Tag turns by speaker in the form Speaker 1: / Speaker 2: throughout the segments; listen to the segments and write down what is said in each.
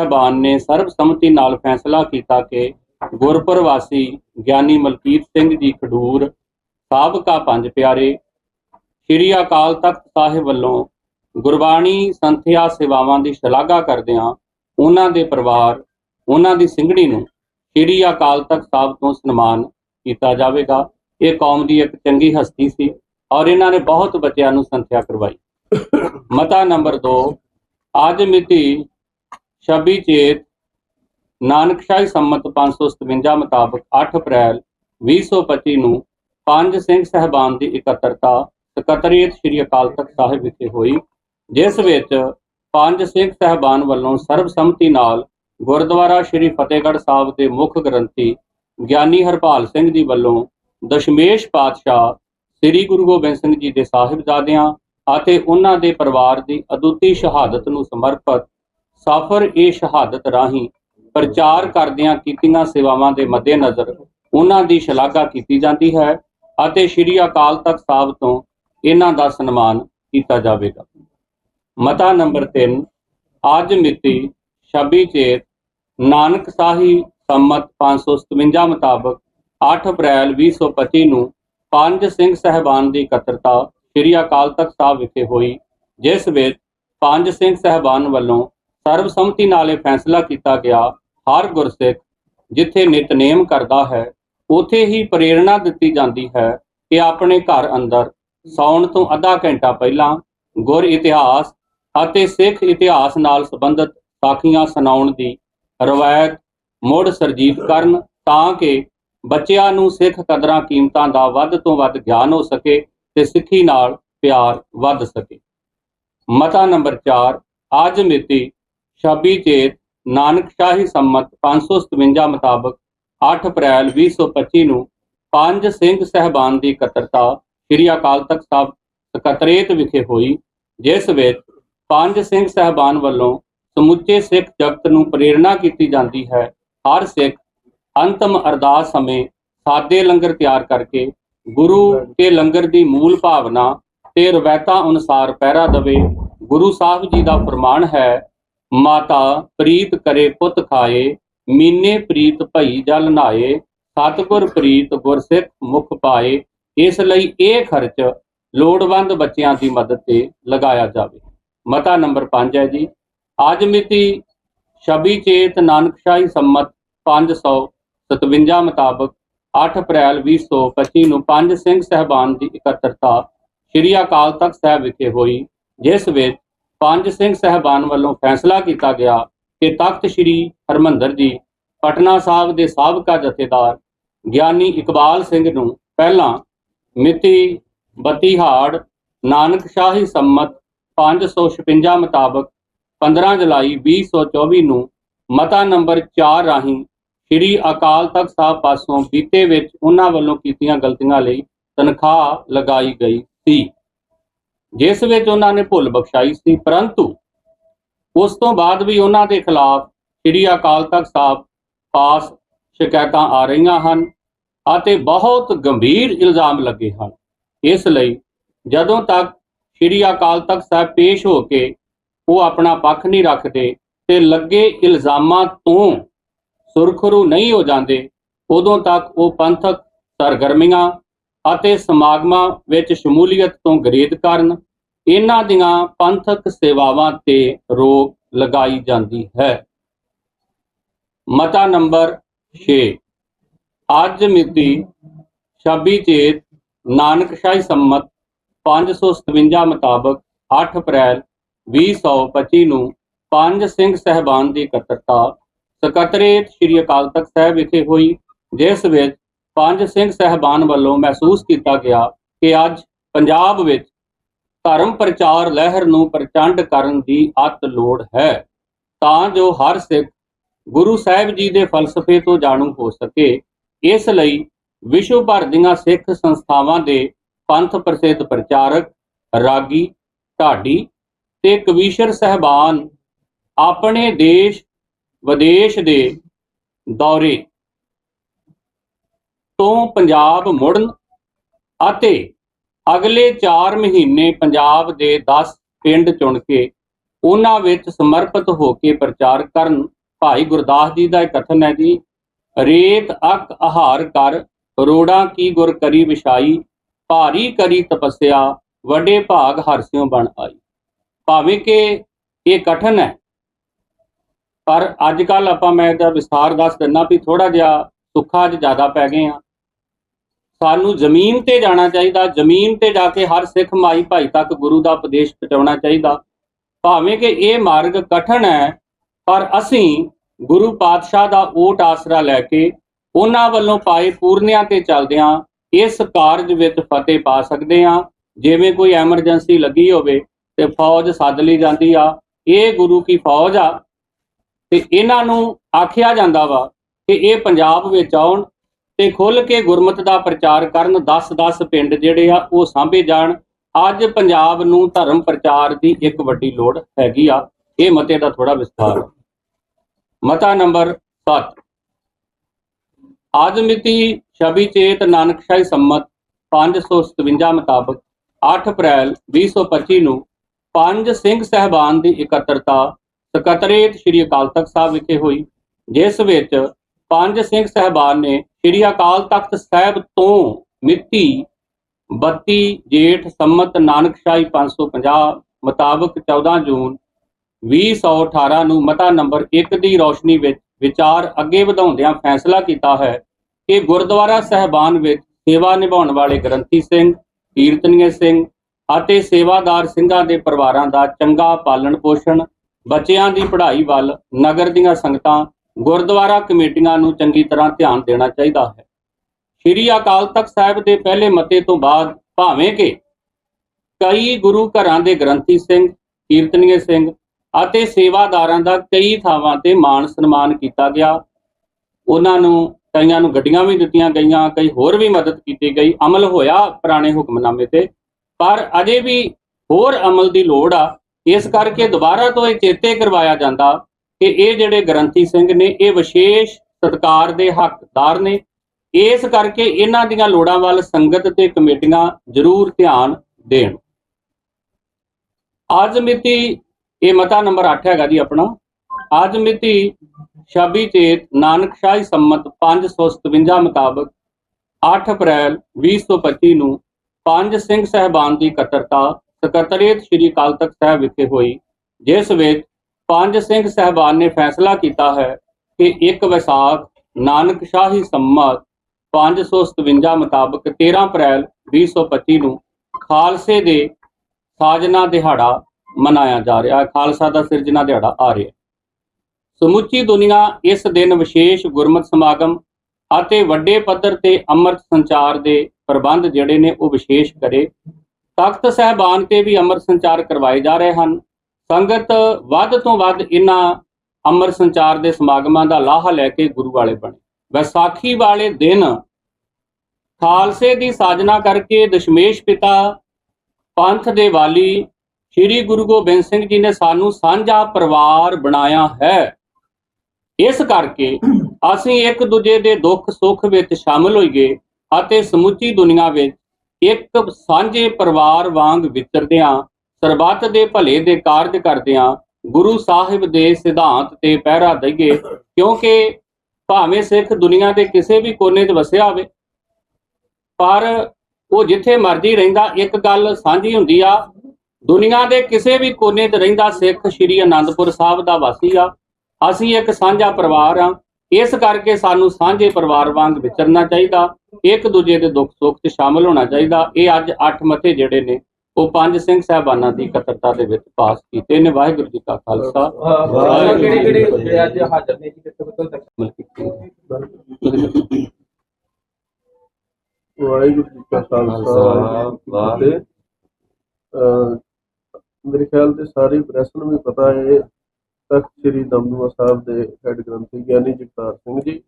Speaker 1: ਸਾਹਿਬਾਨ ਨੇ ਸਰਬਸੰਮਤੀ ਨਾਲ ਫੈਸਲਾ ਕੀਤਾ ਕਿ ਗੁਰਪੁਰ ਵਾਸੀ ਗਿਆਨੀ ਮਲਕੀਤ ਸਿੰਘ ਜੀ ਖਡੂਰ, ਸਾਬਕਾ ਪੰਜ ਪਿਆਰੇ, ਸ੍ਰੀ ਅਕਾਲ ਤਖਤ ਸਾਹਿਬ ਵੱਲੋਂ ਗੁਰਬਾਣੀ ਸੰਥਿਆ ਸੇਵਾਵਾਂ ਦੀ ਸ਼ਲਾਘਾ ਕਰਦਿਆਂ ਉਹਨਾਂ ਦੇ ਪਰਿਵਾਰ, ਉਹਨਾਂ ਦੀ ਸਿੰਘਣੀ ਨੂੰ ਸ੍ਰੀ ਅਕਾਲ ਤਖਤ ਸਾਹਿਬ ਤੋਂ ਸਨਮਾਨ ਕੀਤਾ ਜਾਵੇਗਾ। ਇਹ ਕੌਮ ਦੀ ਇੱਕ ਚੰਗੀ ਹਸਤੀ ਸੀ ਔਰ ਇਹਨਾਂ ਨੇ ਬਹੁਤ ਬੱਚਿਆਂ ਨੂੰ ਸੰਥਿਆ ਕਰਵਾਈ। ਮਤਾ ਨੰਬਰ 2 ਅੱਜ ਮਿਤੀ 26 ਚੇਤ ਨਾਨਕਸ਼ਾਹੀ ਸੰਮਤ 557 ਮੁਤਾਬਕ 8 ਅਪ੍ਰੈਲ 2025 ਨੂੰ ਪੰਜ ਸਿੰਘ ਸਹਿਬਾਨ ਦੀ ਇਕੱਤਰਤਾ ਸਕੱਤਰੀਅਤ ਸ੍ਰੀ ਅਕਾਲ ਤਖਤ ਸਾਹਿਬ ਵਿਖੇ ਹੋਈ, ਜਿਸ ਵਿੱਚ ਪੰਜ ਸਿੰਘ ਸਹਿਬਾਨ ਵੱਲੋਂ ਸਰਬਸੰਮਤੀ ਨਾਲ ਗੁਰਦੁਆਰਾ ਸ੍ਰੀ ਫਤਿਹਗੜ੍ਹ ਸਾਹਿਬ ਦੇ ਮੁੱਖ ਗ੍ਰੰਥੀ ਗਿਆਨੀ ਹਰਪਾਲ ਸਿੰਘ ਜੀ ਵੱਲੋਂ ਦਸ਼ਮੇਸ਼ ਪਾਤਸ਼ਾਹ ਸ੍ਰੀ ਗੁਰੂ ਗੋਬਿੰਦ ਸਿੰਘ ਜੀ ਦੇ ਸਾਹਿਬਜ਼ਾਦਿਆਂ ਅਤੇ ਉਹਨਾਂ ਦੇ ਪਰਿਵਾਰ ਦੀ ਅਦੁੱਤੀ ਸ਼ਹਾਦਤ ਨੂੰ ਸਮਰਪਿਤ ਸਫਰ ਇਹ ਸ਼ਹਾਦਤ ਰਾਹੀਂ ਪ੍ਰਚਾਰ ਕਰਦਿਆਂ ਕੀਤੀਆਂ ਸੇਵਾਵਾਂ ਦੇ ਮੱਦੇਨਜ਼ਰ ਉਹਨਾਂ ਦੀ ਸ਼ਲਾਘਾ ਕੀਤੀ ਜਾਂਦੀ ਹੈ ਅਤੇ ਸ੍ਰੀ ਅਕਾਲ ਤਖਤ ਸਾਹਿਬ ਤੋਂ ਇਹਨਾਂ ਦਾ ਸਨਮਾਨ ਕੀਤਾ ਜਾਵੇਗਾ। ਮਤਾ ਨੰਬਰ 3 ਅੱਜ ਮਿਤੀ 26 ਚੇਤ ਨਾਨਕ ਸਾਹੀ ਸੰਮਤ 557 ਮੁਤਾਬਕ 8 ਅਪ੍ਰੈਲ 2025 ਨੂੰ ਪੰਜ ਸਿੰਘ ਸਹਿਬਾਨ ਦੀ ਇਕੱਤਰਤਾ ਸ੍ਰੀ ਅਕਾਲ ਤਖਤ ਸਾਹਿਬ ਵਿਖੇ ਹੋਈ, ਜਿਸ ਵਿੱਚ ਪੰਜ ਸਿੰਘ ਸਹਿਬਾਨ ਵੱਲੋਂ ਸਰਬਸੰਮਤੀ ਨਾਲ ਇਹ ਫੈਸਲਾ ਕੀਤਾ ਗਿਆ, ਹਰ ਗੁਰਸਿੱਖ ਜਿੱਥੇ ਨਿਤਨੇਮ ਕਰਦਾ ਹੈ, ਉਥੇ ਹੀ ਪ੍ਰੇਰਣਾ ਦਿੱਤੀ ਜਾਂਦੀ ਹੈ ਕਿ ਆਪਣੇ ਘਰ ਅੰਦਰ ਸੌਣ ਤੋਂ ਅੱਧਾ ਘੰਟਾ ਪਹਿਲਾਂ ਗੁਰ ਇਤਿਹਾਸ ਅਤੇ ਸਿੱਖ ਇਤਿਹਾਸ ਨਾਲ ਸੰਬੰਧਿਤ ਸਾਖੀਆਂ ਸੁਣਾਉਣ ਦੀ ਰਵਾਇਤ ਮੁੜ ਸਰਜੀਤ ਕਰਨ ਤਾਂ ਕਿ ਬੱਚਿਆਂ ਨੂੰ ਸਿੱਖ ਕਦਰਾਂ ਕੀਮਤਾਂ ਦਾ ਵੱਧ ਤੋਂ ਵੱਧ ਗਿਆਨ ਹੋ ਸਕੇ ਤੇ ਸਿੱਖੀ ਨਾਲ ਪਿਆਰ ਵੱਧ ਸਕੇ। ਮਤਾ ਨੰਬਰ 4 ਅੱਜ ਮਿਤੀ 26 ਚੇਤ ਨਾਨਕ ਸ਼ਾਹੀ ਸੰਮਤ 557 ਮੁਤਾਬਕ 8 ਅਪ੍ਰੈਲ 2025 ਨੂੰ ਪੰਜ ਸਿੰਘ ਸਹਿਬਾਨ ਦੀ ਇਕੱਤਰਤਾ ਸ੍ਰੀ ਅਕਾਲ ਤਖਤ ਸਾਹਿਬ ਸਕੱਤਰੇਤ ਵਿਖੇ ਹੋਈ, ਜਿਸ ਵਿੱਚ ਪੰਜ ਸਿੰਘ ਸਹਿਬਾਨ ਵੱਲੋਂ ਸਮੁੱਚੇ ਸਿੱਖ ਜਗਤ ਨੂੰ ਪ੍ਰੇਰਣਾ ਕੀਤੀ ਜਾਂਦੀ ਹੈ। ਹਰ ਸਿੱਖ ਅੰਤਮ ਅਰਦਾਸ ਸਮੇਂ ਸਾਦੇ ਲੰਗਰ ਤਿਆਰ ਕਰਕੇ ਗੁਰੂ ਕੇ ਲੰਗਰ ਦੀ ਮੂਲ ਭਾਵਨਾ ਤੇ ਰਵਾਇਤਾਂ ਅਨੁਸਾਰ ਪਹਿਰਾ ਦਵੇ। ਗੁਰੂ ਸਾਹਿਬ ਜੀ ਦਾ ਫਰਮਾਨ ਹੈ ਮਾਤਾ ਪ੍ਰੀਤ ਕਰੇ ਪੁੱਤ ਖਾਏ, ਮੀਨੇ ਪ੍ਰੀਤ ਭਈ ਜਲ ਨਾਏ, ਸਤਿਗੁਰ ਪ੍ਰੀਤ ਗੁਰਸਿੱਖ ਮੁਖ ਪਾਏ, ਇਸ ਲਈ ਇਹ ਖਰਚ ਲੋੜਵੰਦ ਬੱਚਿਆਂ ਦੀ ਮਦਦ ਤੇ ਲਗਾਇਆ ਜਾਵੇ। ਮਤਾ ਨੰਬਰ 5 ਹੈ ਜੀ। ਅੱਜ ਮਿਤੀ 26 ਚੇਤ ਨਾਨਕਸ਼ਾਹੀ ਸੰਮਤ 557 ਮੁਤਾਬਕ 8 ਅਪ੍ਰੈਲ 2025 ਨੂੰ ਪੰਜ ਸਿੰਘ ਸਹਿਬਾਨ ਦੀ ਇਕੱਤਰਤਾ ਸ੍ਰੀ ਅਕਾਲ ਤਖਤ ਸਾਹਿਬ ਵਿਖੇ ਹੋਈ, ਜਿਸ ਵਿੱਚ ਪੰਜ ਸਿੰਘ ਸਹਿਬਾਨ ਵੱਲੋਂ ਫੈਸਲਾ ਕੀਤਾ ਗਿਆ ਕਿ ਤਖਤ ਸ੍ਰੀ ਹਰਮੰਦਰ ਜੀ ਪਟਨਾ ਸਾਹਿਬ ਦੇ ਸਾਬਕਾ ਜਥੇਦਾਰ ਗਿਆਨੀ ਇਕਬਾਲ ਸਿੰਘ ਨੂੰ ਪਹਿਲਾਂ ਮਿਤੀ 32 ਹਾੜ ਨਾਨਕਸ਼ਾਹੀ ਸੰਮਤ 556 ਮੁਤਾਬਕ 15 ਜੁਲਾਈ 2024 ਨੂੰ ਮਤਾ ਨੰਬਰ 4 ਰਾਹੀਂ ਸ੍ਰੀ ਅਕਾਲ ਤਖਤ ਸਾਹਿਬ ਪਾਸੋਂ ਬੀਤੇ ਵਿੱਚ ਉਹਨਾਂ ਵੱਲੋਂ ਕੀਤੀਆਂ ਗਲਤੀਆਂ ਲਈ ਤਨਖਾਹ ਲਗਾਈ ਗਈ ਸੀ। ਜਿਸ ਵਿੱਚ ਉਹਨਾਂ ਨੇ ਭੁੱਲ ਬਖਸ਼ਾਈ ਸੀ, ਪਰੰਤੂ ਉਸ ਤੋਂ ਬਾਅਦ ਵੀ ਉਹਨਾਂ ਦੇ ਖਿਲਾਫ ਸ੍ਰੀ ਅਕਾਲ ਤਖਤ ਸਾਹਿਬ ਪਾਸ ਸ਼ਿਕਾਇਤਾਂ ਆ ਰਹੀਆਂ ਹਨ ਅਤੇ ਬਹੁਤ ਗੰਭੀਰ ਇਲਜ਼ਾਮ ਲੱਗੇ ਹਨ। ਇਸ ਲਈ ਜਦੋਂ ਤੱਕ ਸ੍ਰੀ ਅਕਾਲ ਤਖਤ ਸਾਹਿਬ ਪੇਸ਼ ਹੋ ਕੇ ਉਹ ਆਪਣਾ ਪੱਖ ਨਹੀਂ ਰੱਖਦੇ ਤੇ ਲੱਗੇ ਇਲਜ਼ਾਮਾਂ ਤੋਂ ਸੁਰਖਰੂ ਨਹੀਂ ਹੋ ਜਾਂਦੇ, ਉਦੋਂ ਤੱਕ ਉਹ ਪੰਥਕ ਸਰਗਰਮੀਆਂ ਅਤੇ ਸਮਾਗਮਾਂ ਵਿੱਚ ਸ਼ਮੂਲੀਅਤ ਤੋਂ ਗਰੇਦ ਕਰਨ, ਇਹਨਾਂ ਦੀਆਂ ਪੰਥਕ ਸੇਵਾਵਾਂ ਤੇ ਰੋਕ ਲਗਾਈ ਜਾਂਦੀ ਹੈ। ਮਤਾ ਨੰਬਰ 6 ਅੱਜ ਮਿਤੀ 26 ਚੇਤ ਨਾਨਕਸ਼ਾਹੀ ਸੰਮਤ 557 ਮੁਤਾਬਕ 8 ਅਪ੍ਰੈਲ 2025 ਨੂੰ ਪੰਜ ਸਿੰਘ ਸਹਿਬਾਨ ਦੀ ਇਕੱਤਰਤਾ, ਸਕੱਤਰੇਤ ਸ੍ਰੀ ਅਕਾਲ ਤਖਤ ਸਾਹਿਬ ਵਿਖੇ ਹੋਈ, ਜਿਸ ਵਿੱਚ ਪੰਜ ਸਿੰਘ ਸਹਿਬਾਨ ਵੱਲੋਂ ਮਹਿਸੂਸ ਕੀਤਾ ਗਿਆ ਕਿ ਅੱਜ ਪੰਜਾਬ ਵਿੱਚ ਧਰਮ ਪ੍ਰਚਾਰ ਲਹਿਰ ਨੂੰ ਪ੍ਰਚੰਡ ਕਰਨ ਦੀ ਅਤ ਲੋੜ ਹੈ, ਤਾਂ ਜੋ ਹਰ ਸਿੱਖ ਗੁਰੂ ਸਾਹਿਬ ਜੀ ਦੇ ਫਲਸਫੇ ਤੋਂ ਜਾਣੂ ਹੋ ਸਕੇ। ਇਸ ਲਈ ਵਿਸ਼ਵ ਭਰ ਦੀਆਂ ਸਿੱਖ ਸੰਸਥਾਵਾਂ ਦੇ ਪੰਥ ਪ੍ਰਸਿੱਧ ਪ੍ਰਚਾਰਕ ਰਾਗੀ ਢਾਡੀ ਤੇ ਕਵੀਸ਼ਰ ਸਹਿਬਾਨ ਆਪਣੇ ਦੇਸ਼ ਵਿਦੇਸ਼ ਦੇ ਦੌਰੇ ਤੋਂ ਪੰਜਾਬ ਮੁੜਨ ਅਤੇ ਅਗਲੇ 4 ਮਹੀਨੇ ਪੰਜਾਬ ਦੇ 10 ਪਿੰਡ ਚੁਣ ਕੇ ਉਹਨਾਂ ਵਿੱਚ ਸਮਰਪਿਤ ਹੋ ਕੇ ਪ੍ਰਚਾਰ ਕਰਨ ਭਾਈ ਗੁਰਦਾਸ ਜੀ ਦਾ ਇਹ ਕਥਨ ਹੈ ਜੀ, ਰੇਤ ਅਕ ਆਹਾਰ ਕਰ, ਰੋੜਾਂ ਕੀ ਗੁਰ ਕਰੀ ਵਿਛਾਈ, ਭਾਰੀ ਕਰੀ ਤਪੱਸਿਆ, ਵੱਡੇ ਭਾਗ ਹਰਸਿਓ ਬਣ ਆਈ। ਭਾਵੇਂ ਕਿ ਇਹ ਕਠਨ ਹੈ, ਪਰ ਅੱਜ ਕੱਲ ਆਪਾਂ ਮੈਂ ਇਹਦਾ ਵਿਸਥਾਰ ਦੱਸ ਦਿੰਦਾ ਵੀ ਥੋੜਾ ਜਿਹਾ ਸੁੱਖਾ ਅੱਜ ਜ਼ਿਆਦਾ ਪੈ ਗਏ ਆ ਸਾਨੂੰ ਜ਼ਮੀਨ ਤੇ ਜਾਣਾ ਚਾਹੀਦਾ, ਜ਼ਮੀਨ ਤੇ ਜਾ ਕੇ ਹਰ ਸਿੱਖ ਮਾਈ ਭਾਈ ਤੱਕ ਗੁਰੂ ਦਾ ਉਪਦੇਸ਼ ਪਹੁੰਚਾਉਣਾ ਚਾਹੀਦਾ। ਭਾਵੇਂ ਕਿ ਇਹ ਮਾਰਗ ਕਠਨ ਹੈ, ਪਰ ਅਸੀਂ ਗੁਰੂ ਪਾਤਸ਼ਾਹ ਦਾ ਓਟ ਆਸਰਾ ਲੈ ਕੇ ਉਹਨਾਂ ਵੱਲੋਂ ਪਾਏ ਪੂਰਨਿਆਂ ਤੇ ਚੱਲਦਿਆਂ ਇਸ ਕਾਰਜ ਵਿੱਚ ਫਤਿਹ ਪਾ ਸਕਦੇ ਹਾਂ। ਜਿਵੇਂ ਕੋਈ ਐਮਰਜੈਂਸੀ ਲੱਗੀ ਹੋਵੇ ਤੇ ਫੌਜ ਸੱਦ ਲਈ ਜਾਂਦੀ ਆ, ਇਹ ਗੁਰੂ ਕੀ ਫੌਜ ਆ? ਤੇ ਇਹਨਾਂ ਨੂੰ ਆਖਿਆ ਜਾਂਦਾ ਵਾ ਕਿ ਇਹ ਪੰਜਾਬ ਵਿੱਚ ਆਉਣ ਤੇ ਖੁੱਲ ਕੇ ਗੁਰਮਤ ਦਾ ਪ੍ਰਚਾਰ ਕਰਨ 10-10 ਪਿੰਡ ਜਿਹੜੇ ਆ ਉਹ ਸਾਂਭੇ ਜਾਣ। ਅੱਜ ਪੰਜਾਬ ਨੂੰ ਧਰਮ ਪ੍ਰਚਾਰ ਦੀ ਇੱਕ ਵੱਡੀ ਲੋੜ ਹੈਗੀ ਆ। ਇਹ ਮਤੇ ਦਾ ਥੋੜਾ ਵਿਸਥਾਰ। ਹੈ। ਮਤਾ ਨੰਬਰ 7 ਅੱਜ ਮਿਤੀ 26 ਚੇਤ ਨਾਨਕਸ਼ਾਹੀ ਸੰਮਤ 557 ਮੁਤਾਬਕ 8 ਅਪ੍ਰੈਲ 2025 ਨੂੰ ਪੰਜ ਸਿੰਘ ਸਹਿਬਾਨ ਦੀ ਇਕੱਤਰਤਾ ਸਕੱਤਰੇਤ ਸ੍ਰੀ ਅਕਾਲ ਤਖਤ ਸਾਹਿਬ ਵਿਖੇ ਹੋਈ, ਜਿਸ ਵਿੱਚ ਪੰਜ ਸਿੰਘ ਸਹਿਬਾਨ ਨੇ ਸ੍ਰੀ ਅਕਾਲ ਤਖਤ ਸਾਹਿਬ ਤੋਂ ਮਿਤੀ 32 ਜੇਠ ਸੰਮਤ ਨਾਨਕਸ਼ਾਹੀ 550 ਮੁਤਾਬਕ 14 ਜੂਨ 2018 ਨੂੰ ਮਤਾ ਨੰਬਰ 1 ਦੀ ਰੌਸ਼ਨੀ ਵਿੱਚ ਵਿਚਾਰ ਅੱਗੇ ਵਧਾਉਂਦਿਆਂ ਫੈਸਲਾ ਕੀਤਾ ਹੈ ਕਿ ਗੁਰਦੁਆਰਾ ਸਹਿਬਾਨ ਵਿੱਚ ਸੇਵਾ ਨਿਭਾਉਣ ਵਾਲੇ ਗ੍ਰੰਥੀ ਸਿੰਘ, ਕੀਰਤਨੀਏ ਸਿੰਘ ਅਤੇ ਸੇਵਾਦਾਰ ਸਿੰਘਾਂ ਦੇ ਪਰਿਵਾਰਾਂ ਦਾ ਚੰਗਾ ਪਾਲਣ ਪੋਸ਼ਣ, ਬੱਚਿਆਂ ਦੀ ਪੜ੍ਹਾਈ ਵੱਲ ਨਗਰ ਦੀਆਂ ਸੰਗਤਾਂ ਗੁਰਦੁਆਰਾ ਕਮੇਟੀਆਂ ਨੂੰ ਚੰਗੀ ਤਰ੍ਹਾਂ ਧਿਆਨ ਦੇਣਾ ਚਾਹੀਦਾ ਹੈ। ਸ਼੍ਰੀ ਅਕਾਲ ਤਖਤ ਸਾਹਿਬ ਦੇ ਪਹਿਲੇ ਮਤੇ ਤੋਂ ਬਾਅਦ ਭਾਵੇਂ ਕਿ ਕਈ ਗੁਰੂ ਘਰਾਂ ਦੇ ਗ੍ਰੰਥੀ ਸਿੰਘ, ਕੀਰਤਨੀਏ ਸਿੰਘ ਅਤੇ ਸੇਵਾਦਾਰਾਂ ਦਾ ਕਈ ਥਾਵਾਂ ਤੇ ਮਾਣ ਸਨਮਾਨ ਕੀਤਾ ਗਿਆ। ਉਹਨਾਂ ਨੂੰ ਕਈਆਂ ਨੂੰ ਗੱਡੀਆਂ ਵੀ ਦਿੱਤੀਆਂ ਗਈਆਂ, ਕਈ ਹੋਰ ਵੀ ਮਦਦ ਕੀਤੀ ਗਈ। ਅਮਲ ਹੋਇਆ ਪੁਰਾਣੇ ਹੁਕਮਨਾਮੇ ਤੇ, ਪਰ ਅਜੇ ਵੀ ਹੋਰ ਅਮਲ ਦੀ ਲੋੜ ਆ। ਇਸ ਕਰਕੇ ਦੁਬਾਰਾ ਤੋਂ ਇਹ ਚੇਤੇ ਕਰਵਾਇਆ ਜਾਂਦਾ ਕਿ ਇਹ ਜਿਹੜੇ ਗ੍ਰੰਥੀ ਸਿੰਘ ਨੇ, ਇਹ ਵਿਸ਼ੇਸ਼ ਸਤਕਾਰ ਦੇ ਹੱਕਦਾਰ ਨੇ। ਇਸ ਕਰਕੇ ਇਹਨਾਂ ਦੀਆਂ ਲੋੜਾਂ ਵੱਲ ਸੰਗਤ ਤੇ ਕਮੇਟੀਆਂ ਜ਼ਰੂਰ ਧਿਆਨ ਦੇਣ। ਅੱਜ ਮਿਤੀ, ਇਹ ਮਤਾ ਨੰਬਰ 8 ਹੈਗਾ ਜੀ ਆਪਣਾ। ਅੱਜ ਮਿਤੀ 26 ਚੇਤ ਨਾਨਕ ਸ਼ਾਹੀ ਸੰਮਤ 557 ਮੁਤਾਬਕ 8 ਅਪ੍ਰੈਲ 2025 ਨੂੰ ਪੰਜ ਸਿੰਘ ਸਹਿਬਾਨ ਦੀ ਇਕੱਤਰਤਾ, ਸਕੱਤਰੇਤ ਸ੍ਰੀ ਅਕਾਲ ਤਖਤ ਸਾਹਿਬ ਵਿਖੇ ਹੋਈ, ਜਿਸ ਵਿੱਚ ਪੰਜ ਸਿੰਘ ਸਹਿਬਾਨ ਨੇ ਫੈਸਲਾ ਕੀਤਾ ਹੈ ਕਿ ਇੱਕ ਵਿਸਾਖ ਨਾਨਕ ਨਾਨਕਸ਼ਾਹੀ ਸੰਮਤ 557 ਮੁਤਾਬਕ 13 ਅਪ੍ਰੈਲ 2025 ਨੂੰ ਖਾਲਸੇ ਦੇ ਸਾਜਨਾ ਦਿਹਾੜਾ ਮਨਾਇਆ ਜਾ ਰਿਹਾ ਹੈ। ਖਾਲਸਾ ਦਾ ਸਿਰਜਣਾ ਦਿਹਾੜਾ ਆ ਰਿਹਾ ਸਮੁੱਚੀ ਦੁਨੀਆ ਇਸ ਦਿਨ ਵਿਸ਼ੇਸ਼ ਗੁਰਮਤ ਸਮਾਗਮ ਅਤੇ ਵੱਡੇ ਪੱਧਰ ਤੇ ਅੰਮ੍ਰਿਤ ਸੰਚਾਰ ਦੇ ਪ੍ਰਬੰਧ ਜਿਹੜੇ ਨੇ ਉਹ ਵਿਸ਼ੇਸ਼ ਕਰੇ। ਤਖਤ ਸਹਿਬਾਨ ਤੇ ਵੀ ਅੰਮ੍ਰਿਤ ਸੰਚਾਰ ਕਰਵਾਏ ਜਾ ਰਹੇ ਹਨ। ਸੰਗਤ ਵੱਧ ਤੋਂ ਵੱਧ ਇਹਨਾਂ ਅੰਮ੍ਰਿਤ ਸੰਚਾਰ ਦੇ ਸਮਾਗਮਾਂ ਦਾ ਲਾਹਾ ਲੈ ਕੇ ਗੁਰੂ ਵਾਲੇ ਬਣੇ। ਵਿਸਾਖੀ ਵਾਲੇ ਦਿਨ ਖਾਲਸੇ ਦੀ ਸਾਜਨਾ ਕਰਕੇ ਦਸ਼ਮੇਸ਼ ਪਿਤਾ ਪੰਥ ਦੇ ਵਾਲੀ ਸ੍ਰੀ ਗੁਰੂ ਗੋਬਿੰਦ ਸਿੰਘ ਜੀ ਨੇ ਸਾਨੂੰ ਸਾਂਝਾ ਪਰਿਵਾਰ ਬਣਾਇਆ ਹੈ। ਇਸ ਕਰਕੇ ਅਸੀਂ ਇੱਕ ਦੂਜੇ ਦੇ ਦੁੱਖ ਸੁੱਖ ਵਿੱਚ ਸ਼ਾਮਲ ਹੋਈਏ ਅਤੇ ਸਮੁੱਚੀ ਦੁਨੀਆ ਵਿੱਚ ਇੱਕ ਸਾਂਝੇ ਪਰਿਵਾਰ ਵਾਂਗ ਵਿਚਰਦਿਆਂ ਸਰਬੱਤ ਦੇ ਭਲੇ ਦੇ ਕਾਰਜ ਕਰਦਿਆਂ ਗੁਰੂ ਸਾਹਿਬ ਦੇ ਸਿਧਾਂਤ ਤੇ ਪਹਿਰਾ ਦਈਏ, ਕਿਉਂਕਿ ਭਾਵੇਂ ਸਿੱਖ ਦੁਨੀਆ ਦੇ ਕਿਸੇ ਵੀ ਕੋਨੇ 'ਚ ਵਸਿਆ ਹੋਵੇ, ਪਰ ਉਹ ਜਿੱਥੇ ਮਰਜ਼ੀ ਰਹਿੰਦਾ, ਇੱਕ ਗੱਲ ਸਾਂਝੀ ਹੁੰਦੀ ਆ, ਦੁਨੀਆ ਦੇ ਕਿਸੇ ਵੀ ਕੋਨੇ 'ਚ ਰਹਿੰਦਾ ਸਿੱਖ ਸ਼੍ਰੀ ਅਨੰਦਪੁਰ ਸਾਹਿਬ ਦਾ ਵਾਸੀ ਆ। ਅਸੀਂ ਇੱਕ ਸਾਂਝਾ ਪਰਿਵਾਰ ਆ। ਇਸ ਕਰਕੇ ਸਾਨੂੰ ਸਾਂਝੇ ਪਰਿਵਾਰ ਵਾਂਗ ਵਿਚਰਨਾ ਚਾਹੀਦਾ, ਇੱਕ ਦੂਜੇ ਦੇ ਦੁੱਖ ਸੁੱਖ 'ਚ ਸ਼ਾਮਲ ਹੋਣਾ ਚਾਹੀਦਾ। ਇਹ ਅੱਜ ਅੱਠ ਮਤੇ ਜਿਹੜੇ ਨੇ। ਉਹ ਪੰਜ ਸਿੰਘ ਸਾਹਿਬਾਨਾਂ ਦੀ ਇਕੱਤਰਤਾ ਦੇ ਵਿੱਚ ਪਾਸ ਕੀਤੇ ਨੇ। ਵਾਹਿਗੁਰੂ ਜੀ ਕਾ ਖਾਲਸਾ।
Speaker 2: ਕਿਹੜੇ ਕਿਹੜੇ ਜਿਹੜੇ ਅੱਜ ਹਾਜ਼ਰ ਨੇ ਜੀ? ਕਿੱਥੇ ਕਿੱਥੇ ਤੱਕ
Speaker 1: ਮਤਲਬ
Speaker 3: ਵਾਹਿਗੁਰੂ ਜੀ ਕਾ ਖਾਲਸਾ ਵਾਹਿਗੁਰੂ ਜੀ ਕੀ ਫਤਿਹ। ਅਹ ਮੇਰੇ ਖਿਆਲ ਤੇ ਸਾਰੀ ਪ੍ਰੈਸ ਨੂੰ ਵੀ ਪਤਾ ਹੈ ਤਖਤ ਸ੍ਰੀ ਦਮਦਮਾ ਸਾਹਿਬ ਦੇ ਹੈੱਡ ਗ੍ਰੰਥੀ ਗਿਆਨੀ ਜਗਤਾਰ ਸਿੰਘ ਜੀ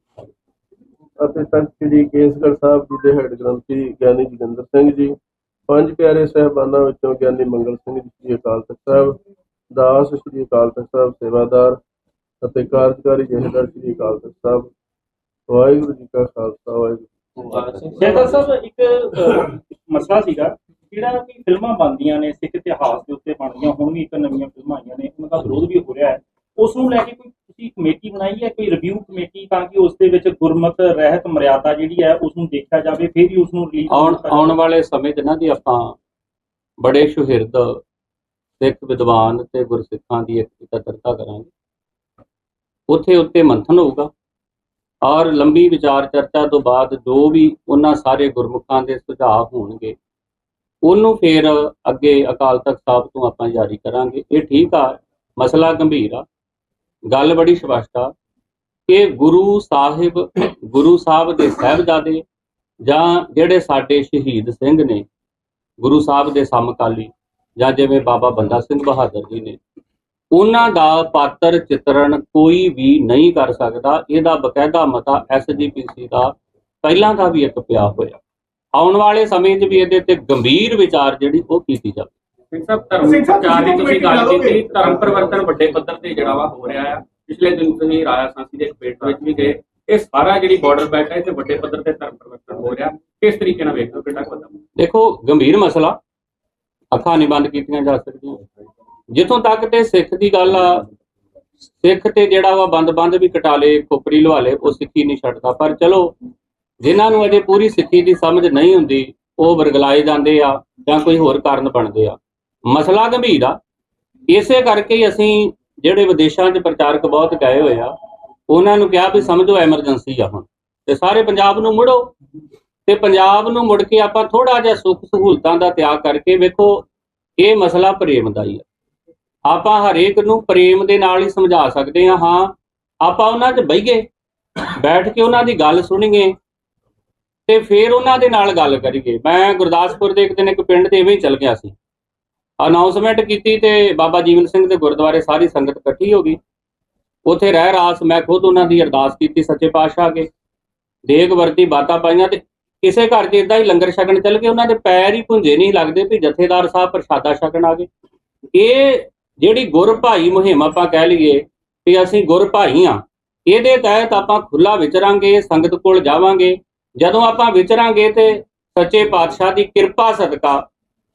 Speaker 3: ਅਤੇ ਤਖਤ ਸ੍ਰੀ ਕੇਸਗੜ੍ਹ ਸਾਹਿਬ ਜੀ ਦੇ ਹੈੱਡ ਗ੍ਰੰਥੀ ਗਿਆਨੀ ਜੋਗਿੰਦਰ ਸਿੰਘ ਜੀ। ਪੰਜ ਪਿਆਰੇ ਸਹਿਬਾਨਾਂ ਵਿੱਚੋਂ ਗਿਆਨੀ ਮੰਗਲ ਸਿੰਘ ਜੀ, ਸ੍ਰੀ ਅਕਾਲ ਤਖਤ ਸਾਹਿਬ, ਦਾਸ ਸ੍ਰੀ ਅਕਾਲ ਤਖਤ ਸਾਹਿਬ, ਸੇਵਾਦਾਰ ਅਤੇ ਕਾਰਜਕਾਰੀ ਜਥੇਦਾਰ ਸ੍ਰੀ ਅਕਾਲ ਤਖਤ ਸਾਹਿਬ, ਵਾਹਿਗੁਰੂ ਜੀ ਕਾ ਖਾਲਸਾ, ਵਾਹਿਗੁਰੂ ਜੀ
Speaker 4: ਸਾਹਿਬ, ਇੱਕ ਮਸਲਾ ਸੀਗਾ ਜਿਹੜਾ ਕਿ ਫਿਲਮਾਂ ਬਣਦੀਆਂ ਨੇ, ਸਿੱਖ ਇਤਿਹਾਸ ਦੇ ਉੱਤੇ ਬਣਦੀਆਂ, ਹੁਣ ਵੀ ਇੱਕ ਨਵੀਆਂ ਫਿਲਮਾਂ ਆਈਆਂ ਨੇ, ਉਹਨਾਂ ਦਾ ਵਿਰੋਧ ਵੀ ਹੋ ਰਿਹਾ ਹੈ। ਉਸ ਨੂੰ ਲੈ ਕੇ ਕੋਈ ਤੁਸੀਂ ਕਮੇਟੀ ਬਣਾਈ ਹੈ ਕੋਈ ਰਿਵਿਊ ਕਮੇਟੀ ਤਾਂ ਕਿ ਉਸ ਦੇ ਵਿੱਚ ਗੁਰਮਤ ਰਹਿਤ ਮਰਿਆਦਾ ਜਿਹੜੀ ਹੈ ਉਸ ਨੂੰ ਦੇਖਿਆ ਜਾਵੇ ਫਿਰ ਹੀ ਉਸ ਨੂੰ ਰਿਲੀਜ਼
Speaker 1: ਆਉਣ ਆਉਣ ਵਾਲੇ ਸਮੇਂ 'ਚ ਨਾ ਜੀ ਆਪਾਂ ਬੜੇ ਸੁਹਿਰਦ ਸਿੱਖ ਵਿਦਵਾਨ ਤੇ ਗੁਰਸਿੱਖਾਂ ਦੀ ਇੱਕ ਇਕੱਤਰਤਾ ਕਰਾਂਗੇ। ਉੱਥੇ ਉੱਤੇ ਮੰਥਨ ਹੋਊਗਾ। ਔਰ ਲੰਬੀ ਵਿਚਾਰ ਚਰਚਾ ਤੋਂ ਬਾਅਦ ਜੋ ਵੀ ਉਹਨਾਂ ਸਾਰੇ ਗੁਰਮੁਖਾਂ ਦੇ ਸੁਝਾਅ ਹੋਣਗੇ ਉਹਨੂੰ ਫਿਰ ਅੱਗੇ ਅਕਾਲ ਤਖਤ ਸਾਹਿਬ ਤੋਂ ਆਪਾਂ ਜਾਰੀ ਕਰਾਂਗੇ। ਇਹ ਠੀਕ ਆ ਮਸਲਾ ਗੰਭੀਰ ਆ। ਗੱਲ ਬੜੀ ਸਪਸ਼ਟ ਆ ਕਿ ਗੁਰੂ ਸਾਹਿਬ ਗੁਰੂ ਸਾਹਿਬ ਦੇ ਸਾਹਿਬਜ਼ਾਦੇ ਜਾਂ ਜਿਹੜੇ ਸਾਡੇ ਸ਼ਹੀਦ ਸਿੰਘ ਨੇ, ਗੁਰੂ ਸਾਹਿਬ ਦੇ ਸਮਕਾਲੀ ਜਾਂ ਜਿਵੇਂ ਬਾਬਾ ਬੰਦਾ ਸਿੰਘ ਬਹਾਦਰ ਜੀ ਨੇ, ਉਹਨਾਂ ਦਾ ਪਾਤਰ ਚਿੱਤਰਣ ਕੋਈ ਵੀ ਨਹੀਂ ਕਰ ਸਕਦਾ। ਇਹਦਾ ਬਕਾਇਦਾ ਮਤਾ ਐਸਜੀਪੀਸੀ ਦਾ ਪਹਿਲਾਂ ਦਾ ਵੀ ਇੱਕ ਪਿਆ ਹੋਇਆ। ਆਉਣ ਵਾਲੇ ਸਮੇਂ 'ਚ ਵੀ ਇਹਦੇ ਤੇ ਗੰਭੀਰ ਵਿਚਾਰ ਜਿਹੜੀ ਉਹ ਕੀਤੀ ਜਾਵੇ।
Speaker 5: ਸਿੰਘ ਸਾਹਿਬ ਧਰਮ ਪ੍ਰਚਾਰ ਦੀ
Speaker 2: ਤੁਸੀਂ
Speaker 5: ਗੱਲ ਕੀਤੀ ਧਰਮ ਪਰਿਵਰਤਨ ਵੱਡੇ ਪੱਧਰ ਤੇ ਜਿਹੜਾ ਵਾ ਹੋ ਰਿਹਾ ਆ। ਪਿਛਲੇ ਦਿਨ ਤੁਸੀਂ ਰਾਜਾ ਸਾਂਸੀ ਦੇ ਇੱਕ ਪੇਟ ਵਿੱਚ ਵੀ ਗਏ। ਇਹ ਸਾਰਾ ਜਿਹੜੀ ਬਾਰਡਰ ਬੈਠ ਹੈ ਤੇ ਵੱਡੇ ਪੱਧਰ ਤੇ ਧਰਮ ਪਰਿਵਰਤਨ ਹੋ ਰਿਹਾ। ਕਿਸ ਤਰੀਕੇ ਨਾਲ ਵੇਖਦੇ ਹੋ ਕਿੰਨਾ ਕੁ ਵੱਡਾ?
Speaker 1: ਦੇਖੋ ਗੰਭੀਰ ਮਸਲਾ। ਅੱਖਾਂ ਨਹੀਂ ਬੰਦ ਕੀਤੀਆਂ ਜਾ ਸਕਦੀਆਂ। ਜਿੱਥੋਂ ਤੱਕ ਤੇ ਸਿੱਖ ਦੀ ਗੱਲ ਆ ਸਿੱਖ ਤੇ ਜਿਹੜਾ ਵਾ ਬੰਦ-ਬੰਦ ਵੀ ਕਟਾ ਲੇ ਖੋਪਰੀ ਲਵਾ ਲੇ ਉਹ ਸਿੱਖੀ ਨਹੀਂ ਛੱਡਦਾ। ਪਰ ਚਲੋ ਜਿਨ੍ਹਾਂ ਨੂੰ ਅਜੇ ਪੂਰੀ ਸਿੱਖੀ ਦੀ ਸਮਝ ਨਹੀਂ ਹੁੰਦੀ ਉਹ ਵਰਗਲਾਏ ਜਾਂਦੇ ਆ ਜਾਂ ਕੋਈ ਹੋਰ ਕਾਰਨ ਬਣਦੇ ਆ। ਮਸਲਾ ਗੰਭੀਰ ਆ। ਇਸੇ ਕਰਕੇ ਹੀ ਅਸੀਂ ਜਿਹੜੇ ਵਿਦੇਸ਼ਾਂ 'ਚ ਪ੍ਰਚਾਰਕ ਬਹੁਤ ਗਏ ਹੋਏ ਆ, ਉਹਨਾਂ ਨੂੰ ਕਿਹਾ ਵੀ ਸਮਝੋ ਐਮਰਜੈਂਸੀ ਆ ਹੁਣ। ਤੇ ਸਾਰੇ ਪੰਜਾਬ ਨੂੰ ਮੁੜੋ। ਤੇ ਪੰਜਾਬ ਨੂੰ ਮੁੜ ਕੇ ਆਪਾਂ ਥੋੜਾ ਜਿਹਾ ਸੁੱਖ ਸਹੂਲਤਾਂ ਦਾ ਤਿਆਗ ਕਰਕੇ ਵੇਖੋ, ਇਹ ਮਸਲਾ ਪ੍ਰੇਮ ਦਾ ਹੀ ਆ। ਆਪਾਂ ਹਰੇਕ ਨੂੰ ਪ੍ਰੇਮ ਦੇ ਨਾਲ ਹੀ ਸਮਝਾ ਸਕਦੇ ਹਾਂ ਹਾਂ, ਆਪਾਂ ਉਹਨਾਂ 'ਚ ਬਈਏ, ਬੈਠ ਕੇ ਉਹਨਾਂ ਦੀ ਗੱਲ ਸੁਣੀਏ, ਤੇ ਫਿਰ ਉਹਨਾਂ ਦੇ ਨਾਲ ਗੱਲ ਕਰੀਏ। ਮੈਂ ਗੁਰਦਾਸਪੁਰ ਦੇ ਇੱਕ ਦਿਨ ਇੱਕ ਪਿੰਡ ਤੇ ਇਵੇਂ ਹੀ ਚੱਲ ਗਿਆ ਸੀ। ਅਨਾਉਂਸਮੈਂਟ ਕੀਤੀ ਤੇ ਬਾਬਾ ਜੀਵਨ ਸਿੰਘ ਦੇ ਗੁਰਦੁਆਰੇ ਸਾਰੀ ਸੰਗਤ ਇਕੱਠੀ ਹੋ ਗਈ। ਉੱਥੇ ਰਹਿ ਰਾਸ ਮੈਂ ਖੁਦ ਉਹਨਾਂ ਦੀ ਅਰਦਾਸ ਕੀਤੀ ਸੱਚੇ ਪਾਤਸ਼ਾਹ ਅੱਗੇ। ਦੇਗ ਵਰਤੀ ਬਾਤਾਂ ਪਾਈਆਂ ਤੇ ਕਿਸੇ ਘਰ 'ਚ ਇਦਾਂ ਹੀ ਲੰਗਰ ਛਕਣ ਚੱਲ ਗਏ, ਉਹਨਾਂ ਦੇ ਪੈਰ ਹੀ ਪੁੰਝੇ ਨਹੀਂ ਲੱਗਦੇ ਵੀ ਜਥੇਦਾਰ ਸਾਹਿਬ ਪ੍ਰਸ਼ਾਦਾ ਛਕਣ ਆ ਗਏ। ਇਹ ਜਿਹੜੀ ਗੁਰ ਭਾਈ ਮੁਹਿੰਮ ਆਪਾਂ ਕਹਿ ਲਈਏ ਵੀ ਅਸੀਂ ਗੁਰ ਭਾਈ ਆ ਇਹਦੇ ਤਹਿਤ ਆਪਾਂ ਖੁੱਲਾ ਵਿਚਰਾਂਗੇ, ਸੰਗਤ ਕੋਲ ਜਾਵਾਂਗੇ। ਜਦੋਂ ਆਪਾਂ ਵਿਚਰਾਂਗੇ ਤੇ ਸੱਚੇ ਪਾਤਸ਼ਾਹ ਦੀ ਕਿਰਪਾ ਸਦਕਾ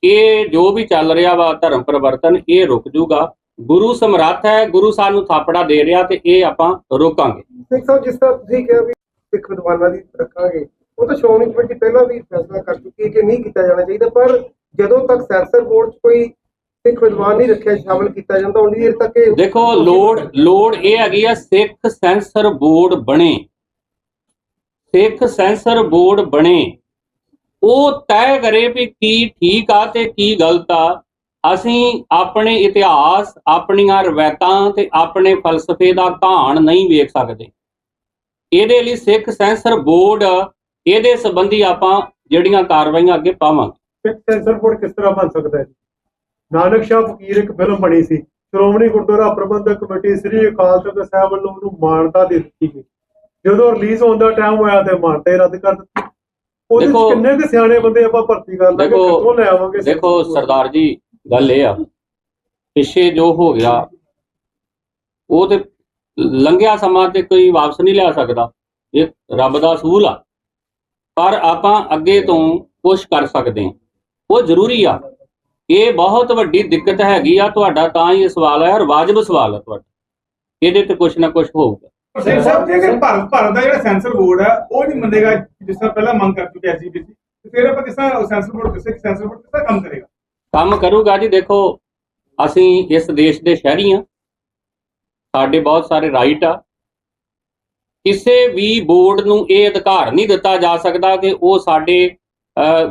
Speaker 1: ਇਹ ਜੋ ਵੀ ਚੱਲ ਰਿਹਾ ਵਾ ਧਰਮ ਪਰਿਵਰਤਨ ਇਹ ਰੁਕ ਜੂਗਾ। ਗੁਰੂ ਸਮਰੱਥ ਹੈ ਗੁਰੂ ਸਾਨੂੰ ਥਾਪੜਾ ਦੇ ਰਿਹਾ ਤੇ ਇਹ ਆਪਾਂ ਰੋਕਾਂਗੇ।
Speaker 6: ਸਾਹਿਬ ਜਿਸ ਤਰ੍ਹਾਂ ਤੁਸੀਂ ਕਿਹਾ ਵੀ ਸਿੱਖ ਵਿਦਵਾਨਾਂ ਦੀ ਰੱਖਾਂਗੇ ਉਹ ਤਾਂ ਸ਼੍ਰੋਮਣੀ ਕਮੇਟੀ ਪਹਿਲਾਂ ਵੀ ਫੈਸਲਾ ਕਰ ਚੁੱਕੀ ਹੈ ਕਿ ਨਹੀਂ ਕੀਤਾ ਜਾਣਾ ਚਾਹੀਦਾ ਪਰ ਜਦੋਂ ਤੱਕ ਸੈਂਸਰ ਬੋਰਡ 'ਚ ਕੋਈ ਸਿੱਖ ਵਿਦਵਾਨ ਨਹੀਂ ਰੱਖਿਆ ਸ਼ਾਮਲ ਕੀਤਾ ਜਾਂਦਾ ਉਨੀ ਦੇਰ ਤੱਕ ਇਹ
Speaker 1: ਦੇਖੋ ਲੋੜ ਲੋੜ ਇਹ ਹੈਗੀ ਆ ਸਿੱਖ ਸੈਂਸਰ ਬੋਰਡ ਬਣੇ। ਸਿੱਖ ਸੈਂਸਰ ਬੋਰਡ ਬਣੇ। ਉਹ ਤੈਅ ਕਰੇ ਵੀ ਕੀ ਠੀਕ ਆ ਤੇ ਕੀ ਗਲਤ ਆ। ਅਸੀਂ ਆਪਣੇ ਇਤਿਹਾਸ, ਆਪਣੀਆਂ ਰਵਾਇਤਾਂ ਤੇ ਆਪਣੇ ਫਲਸਫੇ ਦਾ ਘਾਣ ਨਹੀਂ ਵੇਖ ਸਕਦੇ। ਇਹਦੇ ਲਈ ਸਿੱਖ ਸੈਂਸਰ ਬੋਰਡ, ਇਹਦੇ ਸੰਬੰਧੀ ਆਪਾਂ ਜਿਹੜੀਆਂ ਕਾਰਵਾਈਆਂ ਅੱਗੇ ਪਾਵਾਂਗੇ।
Speaker 6: ਸਿੱਖ ਸੈਂਸਰ ਬੋਰਡ ਕਿਸ ਤਰ੍ਹਾਂ ਬਣ ਸਕਦਾ ਹੈ? ਨਾਨਕ ਸ਼ਾਹ ਫਕੀਰ ਇੱਕ ਫਿਲਮ ਬਣੀ ਸੀ, ਸ਼੍ਰੋਮਣੀ ਗੁਰਦੁਆਰਾ ਪ੍ਰਬੰਧਕ ਕਮੇਟੀ ਸ੍ਰੀ ਅਕਾਲ ਤਖਤ ਸਾਹਿਬ ਵੱਲੋਂ ਉਹਨੂੰ ਮਾਨਤਾ ਦੇ ਦਿੱਤੀ ਗਈ। ਜਦੋਂ ਰਿਲੀਜ਼ ਹੋਣ ਦਾ ਟਾਈਮ ਹੋਇਆ ਤੇ ਮਾਨਤਾ ਹੀ ਰੱਦ ਕਰ ਦਿੱਤੀ। ਉਹਦੇ
Speaker 1: ਦੇਖੋ-
Speaker 6: ਕਿੰਨੇ ਕੁ ਸਿਆਣੇ ਬੰਦੇ ਆਪਾਂ ਭਰਤੀ ਕਰ ਲਾਂਗੇ
Speaker 1: ਦੇਖੋ-
Speaker 6: ਕਿੱਥੋਂ ਲੈ ਆਵਾਂਗੇ
Speaker 1: ਦੇਖੋ? ਸਰਦਾਰ ਜੀ ਗੱਲ ਇਹ ਆ ਪਿੱਛੇ ਜੋ ਹੋ ਗਿਆ ਉਹ ਤੇ ਲੰਘਿਆ ਸਮਾਂ ਤੇ ਕੋਈ ਵਾਪਸ ਨਹੀਂ ਲਿਆ ਸਕਦਾ ਇਹ ਰੱਬ ਦਾ ਅਸੂਲ ਆ। ਪਰ ਆਪਾਂ ਅੱਗੇ ਤੋਂ ਕੁਝ ਕਰ ਸਕਦੇ ਹਾਂ। ਉਹ ਜ਼ਰੂਰੀ ਆ ਇਹ ਬਹੁਤ ਵੱਡੀ ਦਿੱਕਤ ਹੈਗੀ ਆ ਤੁਹਾਡਾ ਤਾਂ ਹੀ ਇਹ ਸਵਾਲ ਹੈ ਔਰ ਵਾਜਬ ਸਵਾਲ ਹੈ ਤੁਹਾਡਾ। ਇਹਦੇ ਤੇ ਕੁਝ ਨਾ ਕੁਝ ਹੋਊਗਾ।
Speaker 2: ਸਿੰਘ ਸਾਹਿਬ ਜੇਕਰ ਭਾਰਤ ਭਾਰਤ ਦਾ ਜਿਹੜਾ ਸੈਂਸਰ ਬੋਰਡ ਹੈ ਉਹ ਨਹੀਂ ਮੰਨੇਗਾ ਜਿਸ ਤਰ੍ਹਾਂ ਪਹਿਲਾਂ ਮੰਗ ਕਰ ਚੁੱਕੇ ਐਸਜੀਪੀਸੀ ਤੇ ਫਿਰ ਆਪਾਂ ਕਿਸ ਤਰ੍ਹਾਂ ਸੈਂਸਰ ਬੋਰਡ ਕਿਸੇ ਸੈਂਸਰ ਬੋਰਡ ਕਿਸ ਤਰ੍ਹਾਂ ਕੰਮ ਕਰੇਗਾ?
Speaker 1: ਕੰਮ ਕਰੂਗਾ ਜੀ ਦੇਖੋ ਅਸੀਂ ਇਸ ਦੇਸ਼ ਦੇ ਸ਼ਹਿਰੀ ਆ ਸਾਡੇ ਬਹੁਤ ਸਾਰੇ ਰਾਈਟ ਆ। ਕਿਸੇ ਵੀ ਬੋਰਡ ਨੂੰ ਇਹ ਅਧਿਕਾਰ ਨਹੀਂ ਦਿੱਤਾ ਜਾ ਸਕਦਾ ਕਿ ਉਹ ਸਾਡੇ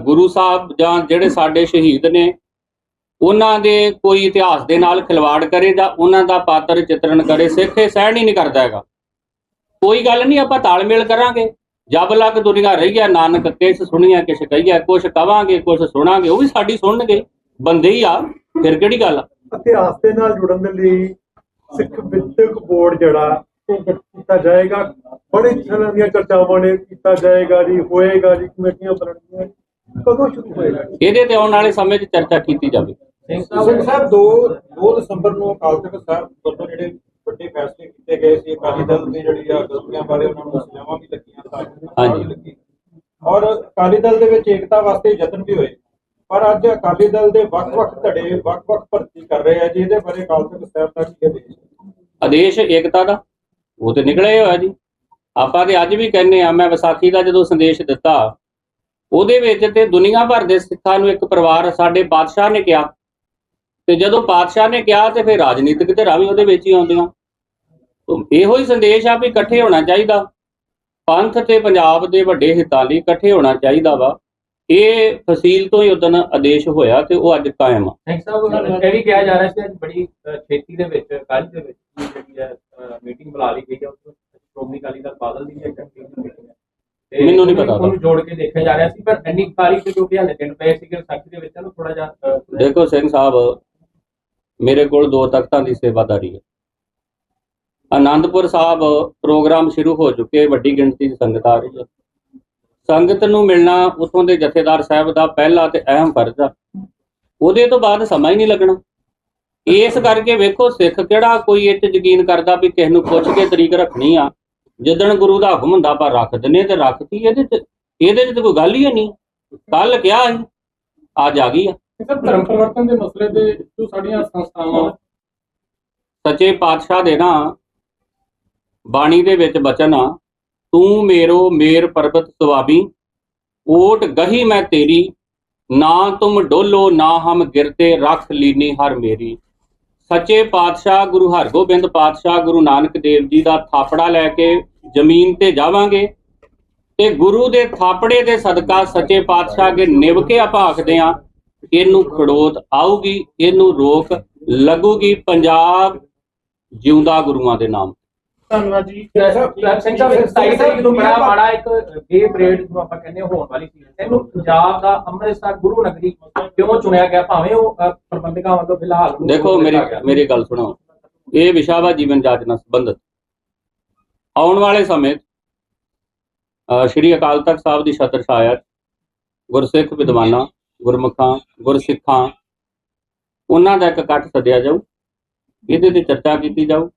Speaker 1: ਗੁਰੂ ਸਾਹਿਬ ਜਾਂ ਜਿਹੜੇ ਸਾਡੇ ਸ਼ਹੀਦ ਨੇ ਉਹਨਾਂ ਦੇ ਕੋਈ ਇਤਿਹਾਸ ਦੇ ਨਾਲ ਖਿਲਵਾੜ ਕਰੇ ਜਾਂ ਉਹਨਾਂ ਦਾ ਪਾਤਰ ਚਿੱਤਰਣ ਕਰੇ। ਸਿੱਖ ਇਹ ਸਹਿਣ ਹੀ ਨਹੀਂ ਕਰਦਾ ਹੈਗਾ। ਕੋਈ ਗੱਲ ਨਹੀਂ ਆਪਾਂ ਤਾਲਮੇਲ ਕਰਾਂਗੇ। ਜਬ ਲੱਗ ਦੁਨੀਆ ਰਹੀ ਹੈ ਨਾਨਕ ਕਿਸ ਸੁਣੀਆਂ ਕਿਸ ਕਹੀਆ ਕੁਛ ਕਵਾਂਗੇ ਕੁਛ ਸੁਣਾਂਗੇ ਉਹ ਵੀ ਸਾਡੀ ਸੁਣਨਗੇ। ਬੰਦੇ ਹੀ ਆ ਫਿਰ ਕਿਹੜੀ ਗੱਲ ਆ?
Speaker 6: ਇਤਿਹਾਸ ਦੇ ਨਾਲ ਜੁੜਨ ਦੇ ਲਈ ਸਿੱਖ ਵਿਦਿਅਕ ਬੋਰਡ ਜਿਹੜਾ ਉਹ ਗਠਿਤ ਕੀਤਾ ਜਾਏਗਾ। ਬੜੀ ਤਰ੍ਹਾਂ ਦੀਆਂ ਚਰਚਾਵਾਂ ਨੇ ਕੀਤਾ ਜਾਏਗਾ ਜੀ ਹੋਏਗਾ ਜੀ ਕਮੇਟੀਆਂ ਬਣਨਗੀਆਂ। ਕਦੋਂ ਸ਼ੁਰੂ ਹੋਏਗਾ
Speaker 1: ਇਹਦੇ ਤੇ ਆਉਣ ਵਾਲੇ ਸਮੇਂ 'ਚ ਚਰਚਾ ਕੀਤੀ ਜਾਵੇ।
Speaker 7: ਸਿੰਘ ਸਾਹਿਬ 2 2 ਦਸੰਬਰ ਨੂੰ ਅਕਾਲ ਤਖਤ ਸਾਹਿਬ ਵੱਲੋਂ ਜਿਹੜੇ ਵੱਡੇ ਫੈਸਲੇ ਕੀਤੇ ਗਏ ਸੀ ਅਕਾਲੀ ਦਲ ਦੀ ਜਿਹੜੀ ਆ ਗਲਤੀਆਂ ਬਾਰੇ ਉਹਨਾਂ ਨੂੰ ਸਜ਼ਾਵਾਂ ਵੀ ਲੱਗੀਆਂ
Speaker 1: ਹਾਂਜੀ।
Speaker 7: ਲੱਗੀ ਔਰ ਅਕਾਲੀ ਦਲ ਦੇ ਵਿੱਚ ਏਕਤਾ ਵਾਸਤੇ ਯਤਨ ਵੀ ਹੋਏ। ਪਰ ਅੱਜ ਅਕਾਲੀ ਦਲ ਦੇ ਵੱਖ-ਵੱਖ ਧੜੇ ਵੱਖ-ਵੱਖ ਭਰਤੀ ਕਰ ਰਹੇ ਆ ਜੀ ਇਹਦੇ ਬਾਰੇ ਸਾਹਿਬ ਦਾ ਕੀ ਆਦੇਸ਼
Speaker 1: ਆਦੇਸ਼ ਏਕਤਾ ਦਾ? ਉਹ ਤੇ ਨਿਕਲਿਆ ਹੋਇਆ ਜੀ। ਆਪਾਂ ਤੇ ਅੱਜ ਵੀ ਕਹਿੰਨੇ ਆ ਮੈਂ ਵਿਸਾਖੀ ਦਾ ਜਦੋਂ ਸੰਦੇਸ਼ ਦਿੱਤਾ ਉਹਦੇ ਵਿੱਚ ਤੇ ਦੁਨੀਆ ਭਰ ਦੇ ਸਿੱਖਾਂ ਨੂੰ ਇੱਕ ਪਰਿਵਾਰ ਸਾਡੇ ਬਾਦਸ਼ਾਹ ਨੇ ਕਿਹਾ। ਤੇ ਜਦੋਂ ਬਾਦਸ਼ਾਹ ਨੇ ਕਿਹਾ ਤੇ ਫਿਰ ਰਾਜਨੀਤਿਕ ਧਿਰਾਂ ਵੀ ਉਹਦੇ ਵਿੱਚ ਹੀ ਆਉਂਦੀਆਂ। ਇਹੋ ਹੀ ਸੰਦੇਸ਼ ਆ ਵੀ ਇਕੱਠੇ ਹੋਣਾ ਚਾਹੀਦਾ। ਪੰਥ ਤੇ ਪੰਜਾਬ ਦੇ ਵੱਡੇ ਹਿੱਤਾਂ ਲਈ ਇਕੱਠੇ ਹੋਣਾ ਚਾਹੀਦਾ ਵਾ। ਇਹ ਫਸੀਲ ਤੋਂ ਹੀ ਉਦੋਂ ਆਦੇਸ਼ ਹੋਇਆ ਤੇ ਉਹ ਅੱਜ ਕਾਇਮ ਆ।
Speaker 5: ਸਿੰਘ ਸਾਹਿਬ ਇਹ ਵੀ ਕਿਹਾ ਜਾ ਰਿਹਾ ਸੀ ਅੱਜ ਬੜੀ ਅ, ਖੇਤੀ ਦੇ ਵਿੱਚ ਕੱਲ੍ਹ ਦੇ ਵਿੱਚ ਵੀ ਜਿਹੜੀ ਹੈ ਮੀਟਿੰਗ ਬੁਲਾ ਲਈ ਗਈ ਹੈ। ਉਸ ਵਿੱਚ ਸ਼੍ਰੋਮਣੀ ਅਕਾਲੀ ਦਲ ਬਾਦਲ ਦੀ ਮੀਟਿੰਗ ਹੈ।
Speaker 1: ਮੈਨੂੰ ਨਹੀਂ ਪਤਾ
Speaker 5: ਉਹਨੂੰ ਜੋੜ ਕੇ ਦੇਖਿਆ ਜਾ ਰਿਹਾ ਸੀ ਪਰ ਇੰਨੀ ਤਾਰੀਖ ਤੇ ਕਿਉਂਕਿ ਹਾਲੇ ਦਿਨ ਪਏ ਸੀਗੇ ਵਿਸਾਖੀ ਦੇ ਵਿੱਚ ਉਹਨੂੰ ਥੋੜਾ ਜਿਹਾ
Speaker 1: ਦੇਖੋ ਸਿੰਘ ਸਾਹਿਬ ਮੇਰੇ ਕੋਲ ਦੋ ਤਖਤਾਂ ਦੀ ਸੇਵਾਦਾਰੀ ਹੈ। ਆਨੰਦਪੁਰ ਸਾਹਿਬ ਪ੍ਰੋਗਰਾਮ ਸ਼ੁਰੂ ਹੋ ਚੁੱਕੇ ਵੱਡੀ ਗਿਣਤੀ 'ਚ ਸੰਗਤ ਆ ਰਹੀ ਹੈ। ਸੰਗਤ ਨੂੰ ਮਿਲਣਾ ਉਥੋਂ ਦੇ ਜਥੇਦਾਰ ਸਾਹਿਬ ਦਾ ਪਹਿਲਾ ਤੇ ਅਹਿਮ ਫਰਜ਼ ਆ। ਉਹਦੇ ਤੋਂ ਬਾਅਦ ਸਮਾਂ ਹੀ ਨਹੀਂ ਲੱਗਣਾ। ਇਸ ਕਰਕੇ ਵੇਖੋ ਸਿੱਖ ਕਿਹੜਾ ਕੋਈ 'ਚ ਯਕੀਨ ਕਰਦਾ ਵੀ ਕਿਸ ਨੂੰ ਪੁੱਛ ਕੇ ਤਰੀਕ ਰੱਖਣੀ ਆ। ਜਿੱਦਣ ਗੁਰੂ ਦਾ ਹੁਕਮ ਹੁੰਦਾ ਪਰ ਰੱਖ ਦਿੰਨੇ ਤੇ ਰੱਖਤੀ ਇਹਦੇ 'ਚ ਇਹਦੇ 'ਚ ਤਾਂ ਕੋਈ ਗੱਲ ਹੀ ਨਹੀਂ। ਕੱਲ ਕਿਹਾ ਸੀ ਅੱਜ ਆ ਗਈ ਆ।
Speaker 8: ਸਰ ਧਰਮ ਪਰਿਵਰਤਨ ਦੇ ਮਸਲੇ ਤੇ ਜੋ ਸਾਡੀਆਂ ਸੰਸਥਾਵਾਂ
Speaker 1: ਸੱਚੇ ਪਾਤਸ਼ਾਹ ਦੇ ਨਾ ਬਾਣੀ ਦੇ ਵਿੱਚ ਬਚਨ ਆ, ਤੂੰ ਮੇਰੋ ਮੇਰ ਪਰਬਤ ਸੁਆਬੀ, ਓਟ ਗਹੀ ਮੈਂ ਤੇਰੀ, ਨਾ ਤੁਮ ਡੋਲੋ ਨਾ ਹਮ ਗਿਰਤੇ ਰੱਖ ਲੀਨੀ ਹਰ ਮੇਰੀ। ਸੱਚੇ ਪਾਤਸ਼ਾਹ ਗੁਰੂ ਹਰਗੋਬਿੰਦ ਪਾਤਸ਼ਾਹ ਗੁਰੂ ਨਾਨਕ ਦੇਵ ਜੀ ਦਾ ਥਾਪੜਾ ਲੈ ਕੇ ਜ਼ਮੀਨ ਤੇ ਜਾਵਾਂਗੇ ਤੇ ਗੁਰੂ ਦੇ ਥਾਪੜੇ ਦੇ ਸਦਕਾ ਸੱਚੇ ਪਾਤਸ਼ਾਹ ਕੇ ਨਿਭ ਕੇ ਆਪਾਂ ਆਖਦੇ ਆ ਇਹਨੂੰ ਖੜੋਤ ਆਊਗੀ, ਇਹਨੂੰ ਰੋਕ ਲੱਗੂਗੀ ਪੰਜਾਬ ਜਿਉਂਦਾ ਗੁਰੂਆਂ ਦੇ ਨਾਮ
Speaker 6: ਧੰਨਵਾਦ ਜੀ।
Speaker 5: ਸਿੰਘ ਸਾਹਿਬ 27 ਤਰੀਕ ਨੂੰ ਬੜਾ ਮਾੜਾ ਇੱਕ ਗੇ ਪਰੇਡ ਨੂੰ ਆਪਾਂ ਕਹਿੰਦੇ ਹਾਂ ਹੋਣ ਵਾਲੀ ਸੀ ਇਹਨੂੰ ਪੰਜਾਬ ਦਾ ਅੰਮ੍ਰਿਤਸਰ ਗੁਰੂ ਨਗਰੀ ਕਿਉਂ ਚੁਣਿਆ ਗਿਆ? ਭਾਵੇਂ ਉਹ ਪ੍ਰਬੰਧਕਾਂ ਵੱਲੋਂ ਫਿਲਹਾਲ
Speaker 1: ਦੇਖੋ ਮੇਰੀ। ਮੇਰੀ ਗੱਲ ਸੁਣੋ। ਇਹ ਵਿਸ਼ਾ ਵਾ ਜੀਵਨ ਜਾਚ ਨਾਲ ਸੰਬੰਧਿਤ। ਆਉਣ ਵਾਲੇ ਸਮੇਂ ਸ਼੍ਰੀ ਅਕਾਲ ਤਖਤ ਸਾਹਿਬ ਦੀ ਛਤਰ ਛਾਇਆ ਗੁਰਸਿੱਖ ਵਿਦਵਾਨਾਂ ਗੁਰਮੁਖਾਂ ਗੁਰਸਿੱਖਾਂ ਉਹਨਾਂ ਦਾ ਇੱਕ ਇਕੱਠ ਸੱਦਿਆ ਜਾਊ। ਇਹਦੇ ਤੇ ਚਰਚਾ ਕੀਤੀ ਜਾਊ।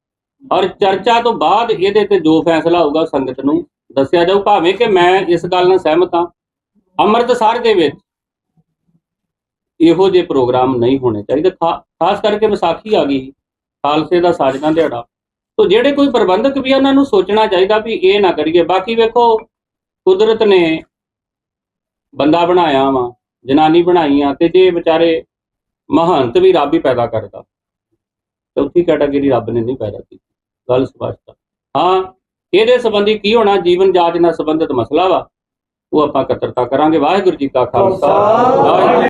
Speaker 1: ਔਰ ਚਰਚਾ ਤੋਂ ਬਾਅਦ ਇਹਦੇ ਤੇ ਜੋ ਫੈਸਲਾ ਹੋਊਗਾ ਸੰਗਤ ਨੂੰ ਦੱਸਿਆ ਜਾਊ, ਭਾਵੇਂ ਕਿ ਮੈਂ ਇਸ ਗੱਲ ਨਾਲ ਸਹਿਮਤ ਹਾਂ, ਅੰਮ੍ਰਿਤਸਰ ਦੇ ਵਿੱਚ ਇਹੋ ਜਿਹੇ ਪ੍ਰੋਗਰਾਮ ਨਹੀਂ ਹੋਣੇ ਚਾਹੀਦੇ ਖਾਸ ਕਰਕੇ ਵਿਸਾਖੀ ਆ ਗਈ, ਖਾਲਸੇ ਦਾ ਸਾਜਨਾ ਦਿਹਾੜਾ। ਤੋਂ ਜਿਹੜੇ ਕੋਈ ਪ੍ਰਬੰਧਕ ਵੀ ਉਹਨਾਂ ਨੂੰ ਸੋਚਣਾ ਚਾਹੀਦਾ ਵੀ ਇਹ ਨਾ ਕਰੀਏ। ਬਾਕੀ ਵੇਖੋ, ਕੁਦਰਤ ਨੇ ਬੰਦਾ ਬਣਾਇਆ ਵਾ, ਜਨਾਨੀ ਬਣਾਈ ਆ ਤੇ ਜੇ ਵਿਚਾਰੇ ਮਹੰਤ ਵੀ ਰੱਬ ਹੀ ਪੈਦਾ ਕਰਦਾ, ਚੌਥੀ ਕੈਟਾਗਰੀ ਰੱਬ ਨੇ ਨਹੀਂ ਪੈਦਾ ਕੀਤੀ। ਗੱਲ ਸਪਸ਼ਟ ਆ। ਹਾਂ ਇਹਦੇ ਸੰਬੰਧੀ ਕੀ ਹੋਣਾ? ਜੀਵਨ ਜਾਚ ਨਾਲ ਸੰਬੰਧਿਤ ਮਸਲਾ ਵਾ। ਉਹ ਆਪਾਂ ਇਕੱਤਰਤਾ ਕਰਾਂਗੇ। ਵਾਹਿਗੁਰੂ ਜੀ ਕਾ ਖਾਲਸਾ। ਵਾਹਿਗੁਰੂ